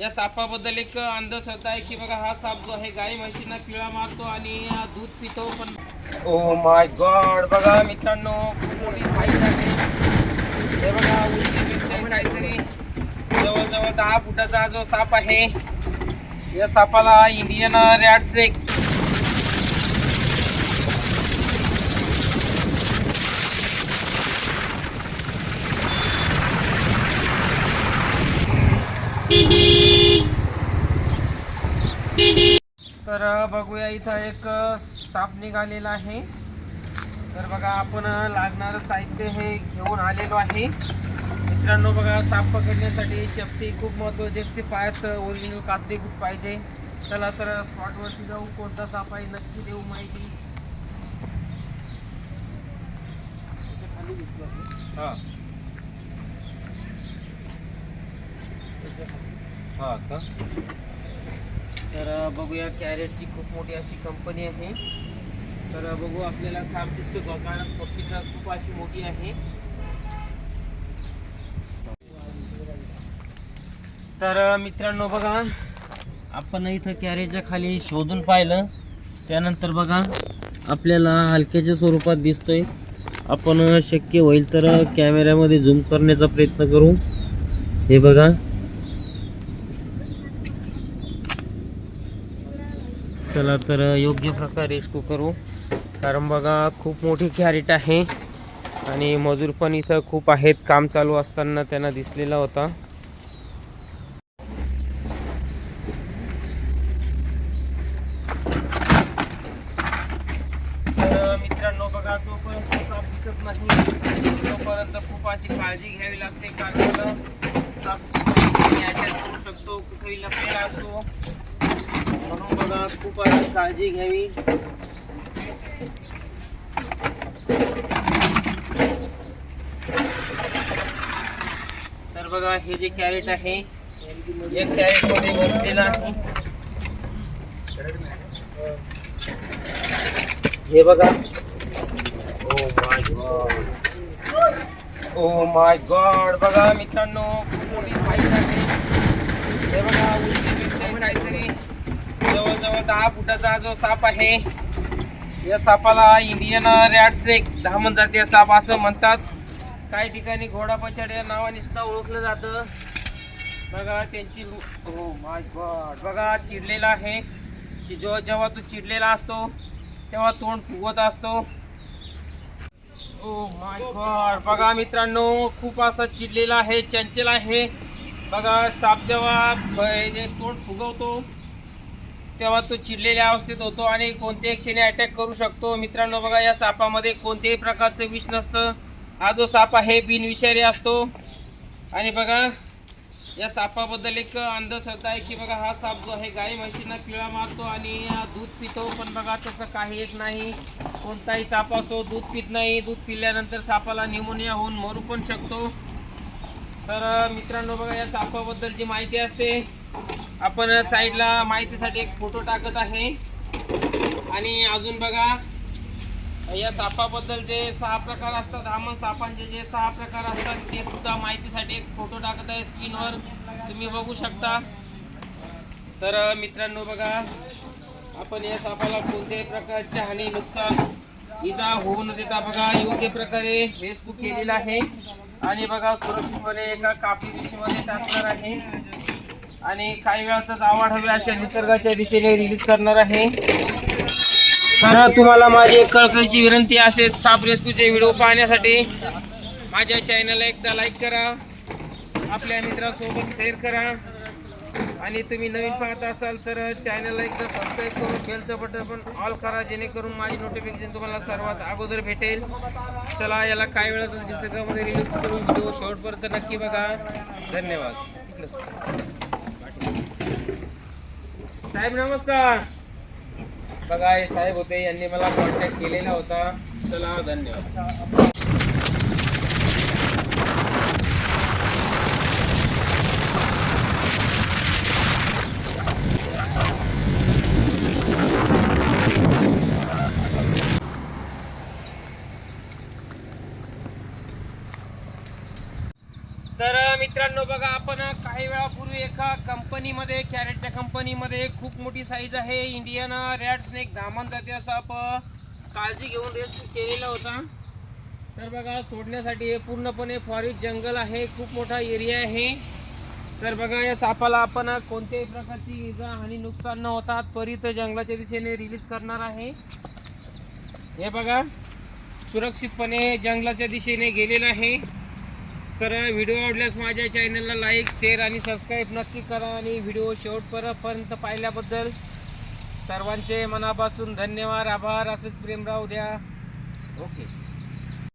या सापाबद्दल एक अंधश्रद्धा आहे की बघा हा साप जो आहे गाई म्हशींना पिळा मारतो आणि दूध पितो पण ओ माय गॉड बघा मित्रांनो खूप मोठी साईज आहे हे बघा उंचीपेक्षा काहीतरी जवळजवळ दहा फुटाचा जो साप आहे या सापाला इंडियन रॅड स्नेक तर बघूया इथं एक साप निघालेला आहे. तर बघा आपण लागणारं साहित्य हे घेऊन आलेलो आहे. मित्रांनो बघा साप पकडण्यासाठी शेपटी खूप महत्त्वाची असते. पायात ओरिजिनल कात्री खूप पाहिजे. चला तर स्पॉटवरती जाऊ. कोणता साप आहे नक्की देऊ माहिती. हां. हां का तर बघूया कॅरेटची खूप मोठी अशी कंपनी आहे. तर बघू आपल्याला साफ दिसतो का कारण पप्पीचा खूप अशी मोठी आहे. तर मित्रांनो बघा आपण इथं कॅरेजच्या खाली शोधून पाहिलं. त्यानंतर बघा आपल्याला हलक्याच्या स्वरूपात दिसतोय. आपण शक्य होईल तर कॅमेऱ्यामध्ये झूम करण्याचा प्रयत्न करू. हे बघा. चला तर योग्य प्रकारे रेस्क्यू करू. कारण बघा खूप मोठी कॅरेट आहे. आणि मजूर पण इथं खूप आहेत. काम चालू असताना त्यांना दिसलेला होता. तर मित्रांनो बघा तोपर्यंत साप दिसत नाही. तोपर्यंत खूप अशी काळजी घ्यावी लागते. कारण साप करू शकतो. कुठेही लपलेला असतो. म्हणून बघा खूप अशी काळजी घ्यावी तर बघा हे जे कॅरेट आहे एक कॅरेटमध्ये बसलेलं आहे. हे बघा. Oh my God oh my God बघा मित्रांनो खूप मोठी साईज आहे हे बघा उंचीपेक्षा काहीतरी जवळजवळ दहा फुटाचा जो साप आहे या सापाला इंडियन रॅड स्नेक धामण जातीय साप असं म्हणतात. काही ठिकाणी घोडा पछाड या नावाने सुद्धा ओळखलं जातं. बघा त्यांची हो माय oh बघा चिडलेला आहे. चि- जेव्हा जेव्हा तो चिडलेला असतो तेव्हा तोंड फुगवत असतो. ओ माय गॉड बघा मित्रांनो खूप असा चिडलेला आहे चंचल आहे. बघा साप जेव्हा तोंड फुगवतो तेव्हा तो चिडलेल्या अवस्थेत होतो आणि कोणत्याही क्षणी अटॅक करू शकतो. मित्रांनो बघा या सापामध्ये कोणत्याही प्रकारचं विष नसतं. हा जो साप आहे बिनविषारी असतो. आणि बघा या सापाबद्दल एक अंधश्रद्धा आहे की बघा हा साप जो आहे गाई म्हशींना पिळा मारतो आणि दूध पितो. पण बघा तसं काही एक नाही. कोणताही साप असो दूध पित नाही. दूध पिल्यानंतर सापाला निमोनिया होऊन मरू पण शकतो. तर मित्रांनो बघा या सापाबद्दल जी माहिती असते आपण साईडला माहितीसाठी एक फोटो टाकत आहे. आणि अजून बघा या सापाबद्दल जे सहा प्रकार असतात आमन सापांचे जे सहा प्रकार असतात ते सुद्धा माहितीसाठी एक फोटो टाकत आहे स्क्रीनवर. तुम्ही बघू शकता. तर मित्रांनो बघा आपण या सापाला कोणत्याही प्रकारची हानी नुकसान इजा होऊ न देता बघा योग्य प्रकारे रेस्क्यू केलेला आहे. आणि बघा सुरक्षितपणे एका कापडी पिशवीमध्ये टाकणार आहे. आणि काही वेळातच आवड हवे अशा निसर्गाच्या दिशेने रिलीज करणार आहे. तर तुम्हाला माझी एक कळकळीची विनंती असेल. साप रेस्क्यूचे व्हिडिओ पाहण्यासाठी माझ्या चॅनलला एकदा लाईक करा. आपल्या मित्रासोबत शेअर करा. आणि तुम्ही नवीन पाहत असाल तर चॅनलला एकदा सबस्क्राईब करून बेलचं बटन पण ऑल करा जेणेकरून माझी नोटिफिकेशन तुम्हाला सर्वात अगोदर भेटेल. चला याला काही वेळातच निसर्गामध्ये रिलीज करून व्हिडिओ शेवटपर्यंत नक्की बघा. धन्यवाद. साहेब नमस्कार. बघा हे साहेब होते यांनी मला कॉन्टॅक्ट केलेला होता. चला धन्यवाद. तर मित्रांनो बघा आपण काही वेळापूर्वी एका कंपनीमध्ये कॅरेटच्या कंपनीमध्ये खूप मोठी साईज आहे. इंडियन रॅड स्नेक धामण असं साप काळजी घेऊन रेस केलेला होता. तर बघा सोडण्यासाठी हे पूर्णपणे फॉरेस्ट जंगल आहे. खूप मोठा एरिया आहे. तर बघा या सापाला आपण कोणत्याही प्रकारची इजा आणि नुकसान न होता त्वरित जंगलाच्या दिशेने रिलीज करणार आहे. हे बघा सुरक्षितपणे जंगलाच्या दिशेने गेलेलं आहे. तर व्हिडिओ आवडल्यास माझ्या चॅनलला लाईक शेअर आणि सबस्क्राईब नक्की करा आणि व्हिडिओ शेवटपर्यंत पाहिल्याबद्दल सर्वांचे मनापासून धन्यवाद आभार. असंच प्रेम राहू द्या. ओके